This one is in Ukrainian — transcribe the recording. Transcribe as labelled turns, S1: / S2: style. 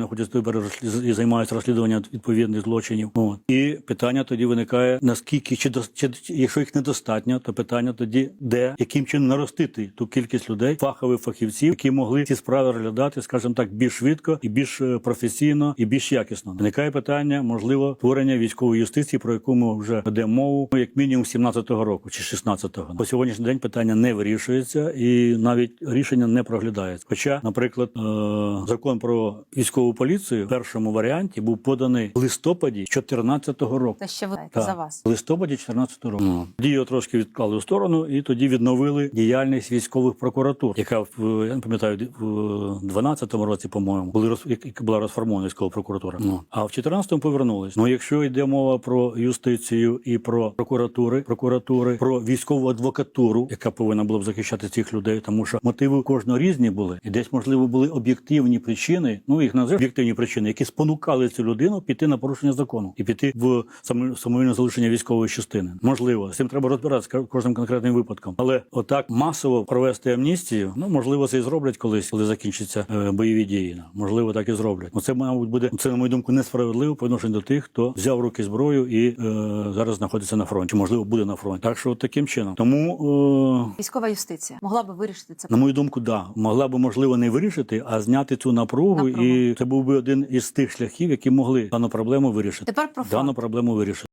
S1: знаходяться тепер і займаються розслідуванням відповідних злочинів. От. І питання тоді виникає: наскільки чи, дос- чи якщо їх недостатньо, то питання тоді, де яким чином наростити ту кількість людей, фахових фахівців, які могли ці справи розглядати, скажімо так, більш швидко і більш е, професійно і більш якісно. Виникає питання, можливо, творення військової юстиції, про яку ми вже ведемо мову, ну, як мінімум 17-го року чи 16-го. По сьогоднішній день питання не вирішується і навіть рішення не проглядається. Хоча, наприклад, е, закон про військову поліцію в першому варіанті був поданий в листопаді 14-го року.
S2: Те, що ви
S1: Так,
S2: за вас.
S1: в листопаді 14 року. Тоді його трошки відклали у сторону, і тоді відновили діяльність військових прокуратур, яка в я не пам'ятаю в 12-му році, по-моєму, були роз була розформована військова прокуратура. Ну а в 14-му повернулись. Ну якщо йде мова про юстицію і про прокуратури, прокуратури, про військову адвокатуру, яка повинна була б захищати цих людей, тому що мотиви кожного різні були, і десь можливо були об'єктивні причини. Ну їх називають об'єктивні причини, які спонукали цю людину піти на порушення закону і піти в самовільне залишення військової частини. Можливо, з цим треба розбиратися кожним конкретним випадком. Але отак масово провести амністію, ну можливо, це і зроблять колись, коли закінчаться е, бойові дії. Можливо, так і зроблять. Це мабуть буде це на мою думку несправедливо по відношенню до тих, хто взяв в руки зброю і е, зараз знаходиться на фронті. Можливо, буде на фронті. Так що от таким чином. Тому. Е,
S2: Військова юстиція могла би вирішити це
S1: на мою думку, да могла би можливо не вирішити, а зняти цю напругу,
S2: Напругу.
S1: і це був би один із тих шляхів, які могли дану проблему вирішити.
S2: Тепер про
S1: дану проблему вирішити.